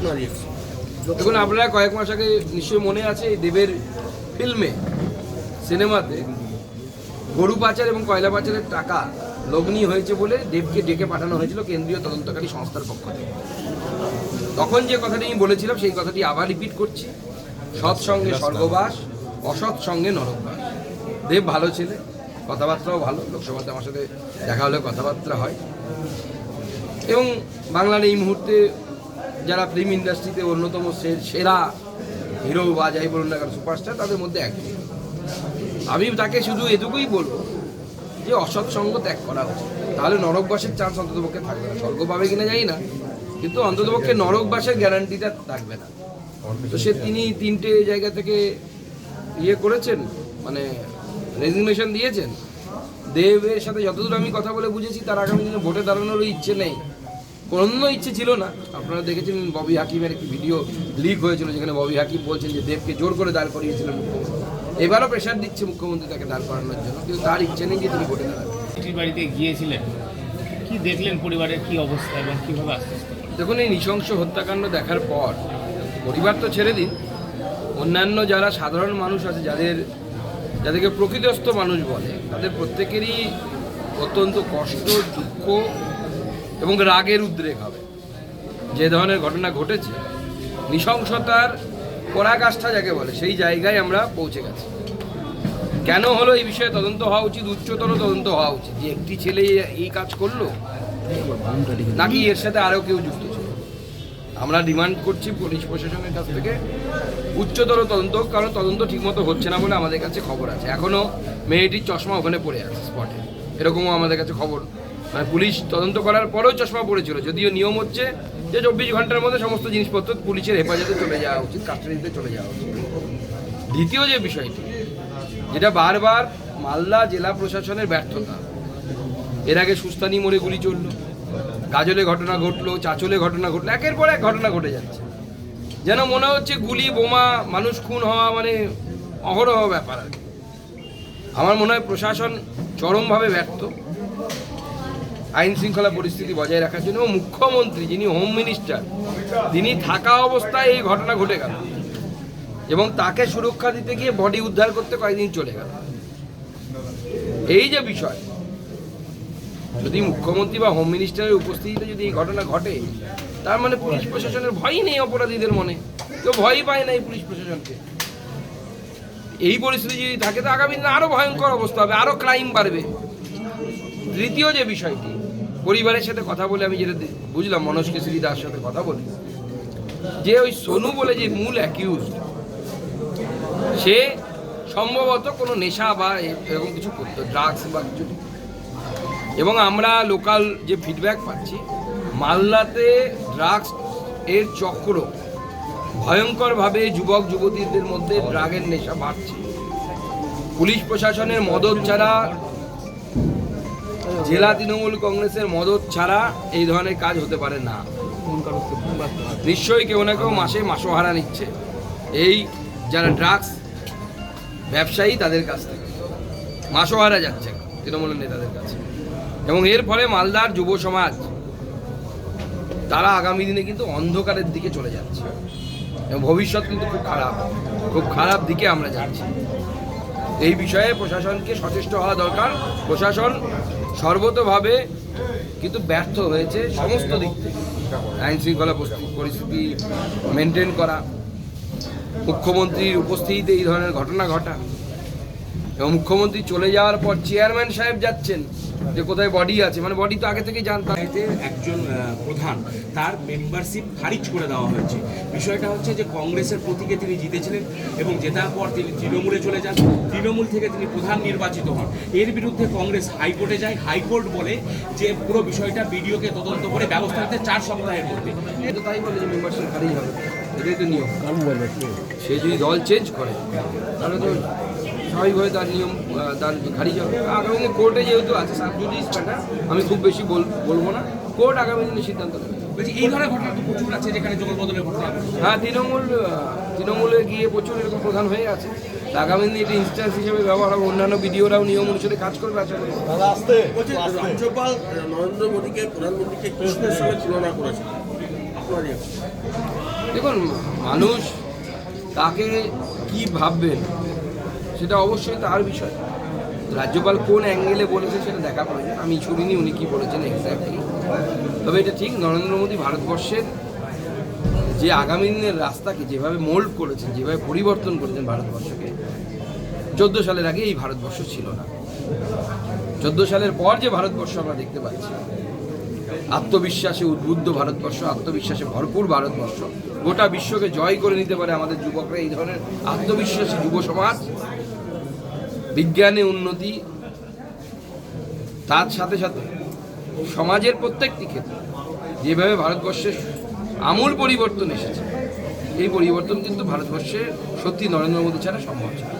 আপনার দেখুন আপনারা কয়েক মাস আগে নিশ্চয়ই মনে আছে এই দেবের ফিল্মে সিনেমাতে গরু পাচার এবং কয়লা পাচারের টাকা লগ্নি হয়েছে বলে দেবকে ডেকে পাঠানো হয়েছিল কেন্দ্রীয় তদন্তকারী সংস্থার পক্ষ থেকে। তখন যে কথাটি আমি বলেছিলাম সেই কথাটি আবার রিপিট করছি। সৎ সঙ্গে স্বর্গবাস অসৎ সঙ্গে নরকবাস। দেব ভালো ছেলে কথাবার্তাও ভালো লোকসভাতে আমার সাথে দেখা হলে কথাবার্তা হয়। এবং বাংলার এই মুহূর্তে যারা ফিল্ম ইন্ডাস্ট্রিতে অন্যতম সেরা হিরো বা যাই বলুন না কেন সুপারস্টার তাদের মধ্যে একজন। আমি তাকে শুধু এটুকুই বলব যে অসৎ সঙ্গ ত্যাগ করা উচিত। তাহলে নরকবাসের চান্স অন্ততপক্ষে থাকবে না। স্বর্গ পাবে কিনা জানি না, কিন্তু অন্ততপক্ষে নরকবাসের গ্যারান্টিটা থাকবে না। তো সে তিনি তিনটে জায়গা থেকে ইয়ে করেছেন মানে রেজিগনেশন দিয়েছেন। দেবের সাথে যতদূর আমি কথা বলে বুঝেছি, তার আগামী দিনে ভোটে দাঁড়ানোরও ইচ্ছে নেই। কোনো ইচ্ছে ছিল না। আপনারা দেখেছেন ববি হাকিমের একটি ভিডিও লিক হয়েছিল যেখানে ববি হাকিম বলছেন যে দেবকে জোর করে দাঁড় করিয়েছিলেন মুখ্যমন্ত্রী। এবারও প্রেশার দিচ্ছে মুখ্যমন্ত্রী তাকে দাঁড় করানোর জন্য কিন্তু তার ইচ্ছে নেই যে তিনি ভোটে দাঁড়াবেন বাড়িতে গিয়েছিলেন কি দেখলেন পরিবারের কি অবস্থা এবং কীভাবে আশ্বস্ত দেখুন এই নৃশংস হত্যাকাণ্ড দেখার পর পরিবার তো ছেড়ে দিন অন্যান্য যারা সাধারণ মানুষ আছে যাদের যাদেরকে প্রকৃতস্থ মানুষ বলে তাদের প্রত্যেকেরই অত্যন্ত কষ্ট দুঃখ এবং রাগের উদ্রেক হবে যে ধরনের ঘটনা ঘটেছে, নৃশংসতার পরাকাষ্ঠা যাকে বলে, সেই জায়গায় আমরা পৌঁছে গেছি। কেন হলো এই বিষয়ে তদন্ত হওয়া উচিত? উচ্চতর তদন্ত হওয়া উচিত। যে একটি ছেলে এই কাজ করল, নাকি এর সাথে আরও কেউ যুক্ত ছিল? আমরা ডিমান্ড করছি পুলিশ প্রশাসনের কাছ থেকে উচ্চতর তদন্ত কারণ তদন্ত ঠিকমতো হচ্ছে না বলে আমাদের কাছে খবর আছে। এখনও মেয়েটির চশমা ওখানে পড়ে আছে স্পটে এরকমও আমাদের কাছে খবর মানে পুলিশ তদন্ত করার পরেও চশমা পড়েছিল। যদিও নিয়ম হচ্ছে যে চব্বিশ ঘণ্টার মধ্যে সমস্ত জিনিসপত্র পুলিশের হেফাজতে চলে যাওয়া উচিত, কাস্টাডিতে চলে যাওয়া উচিত। দ্বিতীয় যে বিষয়টি, যেটা বারবার মালদা জেলা প্রশাসনের ব্যর্থতা। এর আগে সুস্তানি মোড়ে গুলি চলল গাজলে ঘটনা ঘটলো, চাচলে ঘটনা ঘটলো, একের পর এক ঘটনা ঘটে যাচ্ছে। যেন মনে হচ্ছে গুলি, বোমা, মানুষ খুন হওয়া মানে অহরহ ব্যাপার। আমার মনে হয় প্রশাসন চরমভাবে ব্যর্থ। আইন শৃঙ্খলা পরিস্থিতি বজায় রাখার জন্য মুখ্যমন্ত্রী যিনি হোম মিনিস্টার, তিনি থাকা অবস্থায় এই ঘটনা ঘটে গেল। এবং তাকে সুরক্ষা দিতে গিয়ে বডি উদ্ধার করতে কয়েকদিন চলে গেল। এই যে বিষয়, যদি মুখ্যমন্ত্রী বা হোম মিনিস্টারের উপস্থিতিতে যদি এই ঘটনা ঘটে, তার মানে পুলিশ প্রশাসনের ভয়ই নেই অপরাধীদের মনে। কেউ ভয়ই পায় না এই পুলিশ প্রশাসনকে। এই পরিস্থিতি যদি থাকে, তো আগামী দিনে আরও ভয়ঙ্কর অবস্থা হবে, আরও ক্রাইম বাড়বে। তৃতীয় যে বিষয়টি পরিবারের সাথে কথা বলে আমি যেটা বুঝলাম, মনোজ কেশরী দাস সাথে কথা বলে। যে ওই সোনু বলে যে মূল অ্যাকিউজড সে সম্ভবত কোনো নেশা বা এরকম কিছু করতো ড্রাগস বা কিছু এবং আমরা লোকাল যে ফিডব্যাক পাচ্ছি, মালদাতে ড্রাগস এর চক্র ভয়ঙ্করভাবে যুবক, যুবতীদের মধ্যে ড্রাগের নেশা বাড়ছে। পুলিশ প্রশাসনের মদত ছাড়া জেলা তৃণমূল কংগ্রেসের মদত ছাড়া এই ধরনের কাজ হতে পারে না। নিশ্চয়ই কেউ না কেউ মাসে মাসোহারা নিচ্ছে। এই যারা ড্রাগস ব্যবসায়ী তাদের কাছ থেকে। মাসোহারা যাচ্ছে তৃণমূলের নেতাদের কাছে। এবং এর ফলে মালদার যুব সমাজ, তারা আগামী দিনে কিন্তু অন্ধকারের দিকে চলে যাচ্ছে। এবং ভবিষ্যৎ কিন্তু খুব খারাপ। খুব খারাপ দিকে আমরা যাচ্ছি। এই বিষয়ে প্রশাসনকে সচেষ্ট হওয়া দরকার। প্রশাসন সর্বতভাবে কিন্তু ব্যর্থ হয়েছে সমস্ত দিক থেকে। আইন শৃঙ্খলা পরিস্থিতি- মেনটেন করা, মুখ্যমন্ত্রীর উপস্থিতিতে এই ধরনের ঘটনা ঘটা এবং মুখ্যমন্ত্রী চলে যাওয়ার পর চেয়ারম্যান সাহেব যাচ্ছেন। যে কোথায় বডি আছে মানে বডি তো আগে থেকে জানতাম। একজন প্রধান তার মেম্বারশিপ খারিজ করে দেওয়া হয়েছে। বিষয়টা হচ্ছে যে কংগ্রেসের প্রতীকে তিনি জিতেছিলেন এবং জেতার পর তিনি তৃণমূলে চলে যান। তৃণমূল থেকে তিনি প্রধান নির্বাচিত হন। এর বিরুদ্ধে কংগ্রেস হাইকোর্টে যায়। হাইকোর্ট বলে যে পুরো বিষয়টা বিডিওকে তদন্ত করে ব্যবস্থা নিতে চার সপ্তাহের মধ্যে। তাই বলে যে মেম্বারশিপ খারিজ হবে। এটাই তো নিয়ম। সে যদি দল চেঞ্জ করে তাহলে তো স্বাভাবিকভাবে তার নিয়ম তার খারিজ হবে। আগামী দিনে কোর্টে যেহেতু আছে সাব জুডিস ম্যাটার আমি খুব বেশি বল- বলব না। কোর্ট আগামী দিনে সিদ্ধান্ত নেবে। বলছি এই ধরনের ঘটনা তো প্রচুর আছে যেখানে ঘটনা হ্যাঁ তৃণমূল তৃণমূলে গিয়ে প্রচুর এরকম প্রধান হয়ে আছে। আগামী দিনে এটি ইনস্ট্যান্স হিসেবে ব্যবহার হবে। অন্যান্য ভিডিওরাও নিয়ম অনুসারে কাজ করবে আশা করি। রাজ্যপাল নরেন্দ্র মোদীকে প্রধানমন্ত্রীকে কৃষ্ণের সঙ্গে তুলনা করেছে দেখুন মানুষ তাকে কি ভাববেন? সেটা অবশ্যই তার বিষয়। রাজ্যপাল কোন অ্যাঙ্গেলে বলেছে সেটা দেখা প্রয়োজন। আমি শুনিনি উনি কি বলেছেন এক্স্যাক্টলি তবে এটা ঠিক, নরেন্দ্র মোদী ভারতবর্ষের যে আগামী দিনের রাস্তাকে যেভাবে মোল্ড করেছেন, যেভাবে পরিবর্তন করেছেন ভারতবর্ষকে, চোদ্দ সালের আগে এই ভারতবর্ষ ছিল না। চোদ্দ সালের পর যে ভারতবর্ষ আমরা দেখতে পাচ্ছি, আত্মবিশ্বাসে উদ্বুদ্ধ ভারতবর্ষ, আত্মবিশ্বাসে ভরপুর ভারতবর্ষ, গোটা বিশ্বকে জয় করে নিতে পারে আমাদের যুবকরা, এই ধরনের আত্মবিশ্বাসী যুব সমাজ। বিজ্ঞানে উন্নতি তার সাথে সাথে সমাজের প্রত্যেকটি ক্ষেত্রে যেভাবে ভারতবর্ষের আমূল পরিবর্তন এসেছে এই পরিবর্তন কিন্তু ভারতবর্ষে সত্যি নরেন্দ্র মোদী ছাড়া সম্ভব ছিল